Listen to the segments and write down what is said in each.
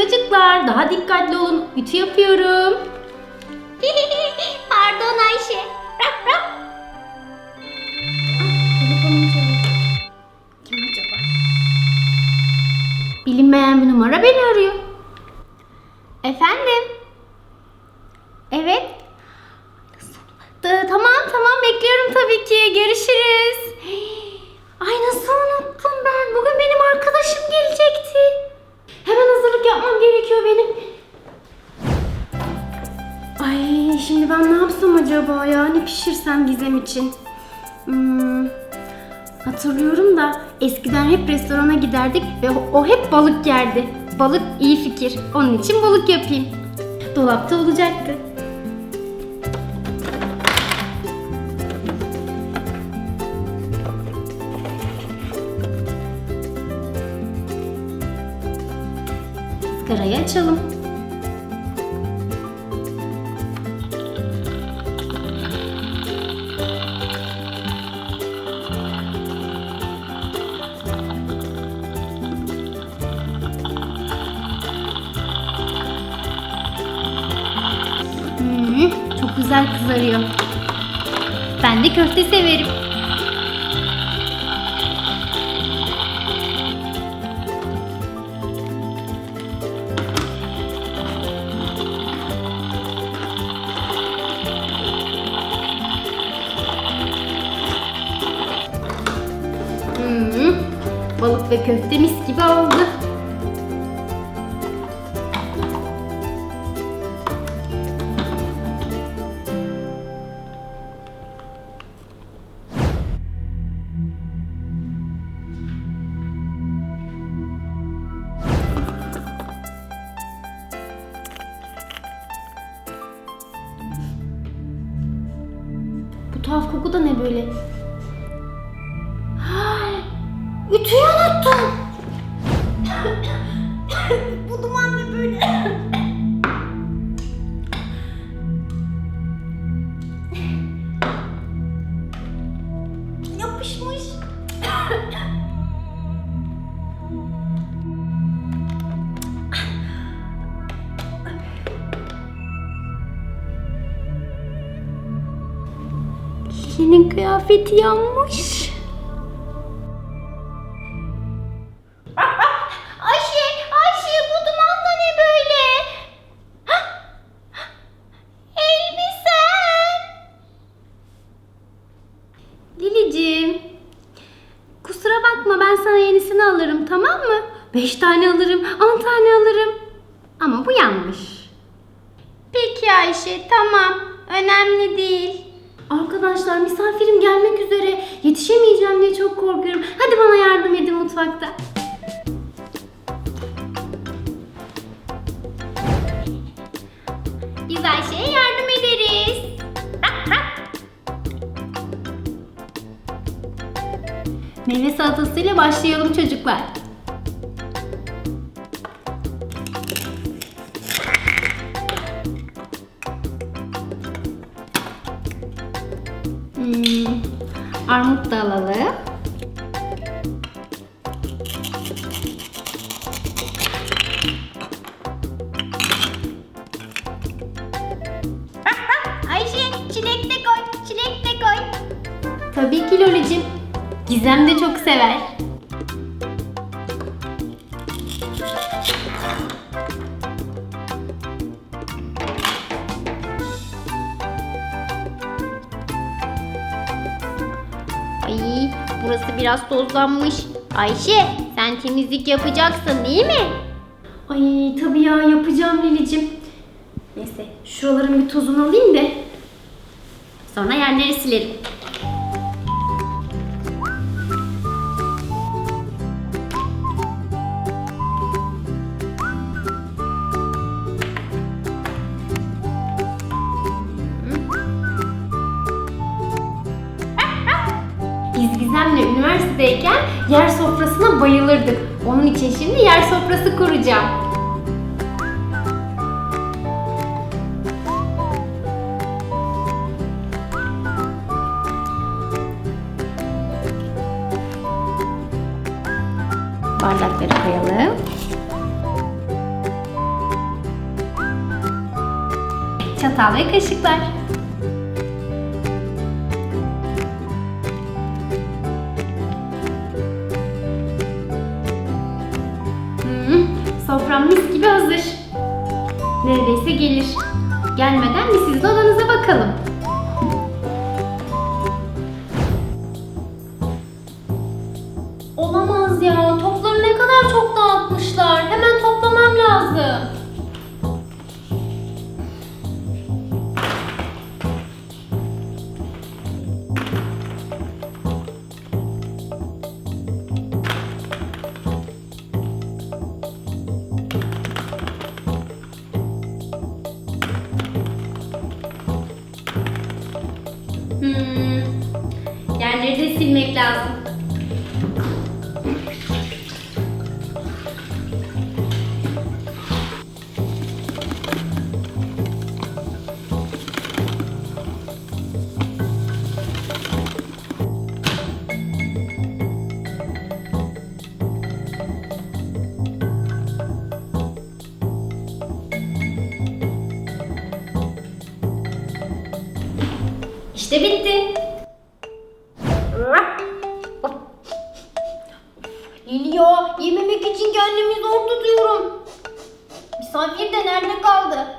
Çocuklar daha dikkatli olun. Ütü yapıyorum. Pardon Ayşe. Rap rap. Kim acaba? Bilinmeyen bir numara beni arıyor. Efendim? Evet. Da- tamam tamam bekliyorum tabii ki. Görüşürüz. Ay nasıl unuttum ben? Bugün benim arkadaşım gelecekti. Acaba ya? Ne pişirsem Gizem için? Hmm, hatırlıyorum da eskiden hep restorana giderdik ve o, hep balık yerdi. Balık iyi fikir. Onun için balık yapayım. Dolapta olacaktı. Izgarayı açalım. Çok güzel kızarıyor. Ben de köfte severim. Balık ve köfte mis gibi oldu. Tuhaf koku da ne böyle? Ütüyü unuttum. Lili'nin kıyafeti yanmış. Ayşe, Ayşe bu duman da ne böyle? Elbisen. Lilicim, kusura bakma ben sana yenisini alırım tamam mı? Beş tane alırım, on tane alırım. Ama bu yanmış. Peki Ayşe, tamam. Önemli değil. Arkadaşlar misafirim gelmek üzere. Yetişemeyeceğim diye çok korkuyorum. Hadi bana yardım edin mutfakta. Biz Ayşe'ye yardım ederiz. Meyve salatasıyla başlayalım çocuklar. Armut da alalım. Ayşe çilek de koy. Çilek de koy. Tabii ki Lolicim. Gizem de çok sever. Burası biraz tozlanmış. Ayşe sen temizlik yapacaksın değil mi? Ay tabii ya yapacağım Lilicim. Neyse şuraların bir tozunu alayım da sonra yerleri silerim. üniversitedeyken yer sofrasına bayılırdık. Onun için şimdi yer sofrası kuracağım. Bardakları koyalım. Çatal ve kaşıklar. Neredeyse gelir. Gelmeden bir sizin odanıza bakalım. Silmek lazım. İşte bitti. İçin kendimi zor tutuyorum. Misafir de nerede kaldı?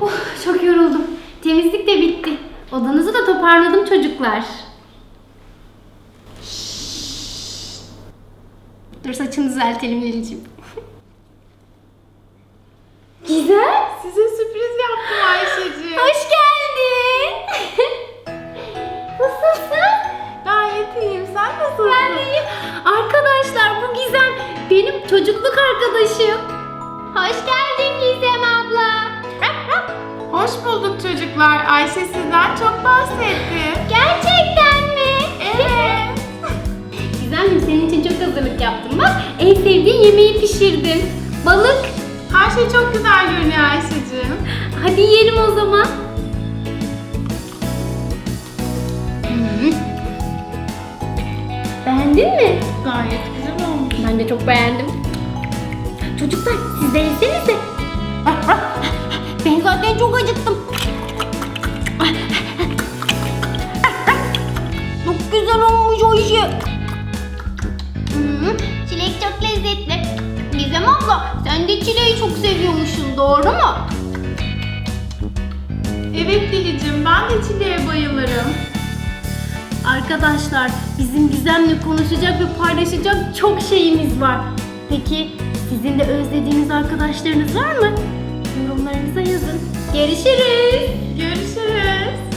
Oh, çok yoruldum. Temizlik de bitti. Odanızı da toparladım çocuklar. Dur saçını düzeltelim Lili'cim. Güzel. Size sürpriz yaptım Ayşe'ciğim. Hoş geldin. Bahsetti. Gerçekten mi? Evet. Gizemciğim senin için çok hazırlık yaptım bak. En sevdiğin yemeği pişirdim. Balık. Her şey çok güzel görünüyor Ayşe'ciğim. Hadi yiyelim o zaman. Hmm. Beğendin mi? Gayet güzel olmuş. Ben de çok beğendim. Çocuklar siz de yesenize. Ben zaten çok acıktım. Abla sen de çileği çok seviyormuşsun doğru mu? Evet Dilicim ben de çileğe bayılırım. Arkadaşlar bizim Gizem'le konuşacak ve paylaşacak çok şeyimiz var. Peki sizin de özlediğiniz arkadaşlarınız var mı? Yorumlarınıza yazın. Görüşürüz. Görüşürüz.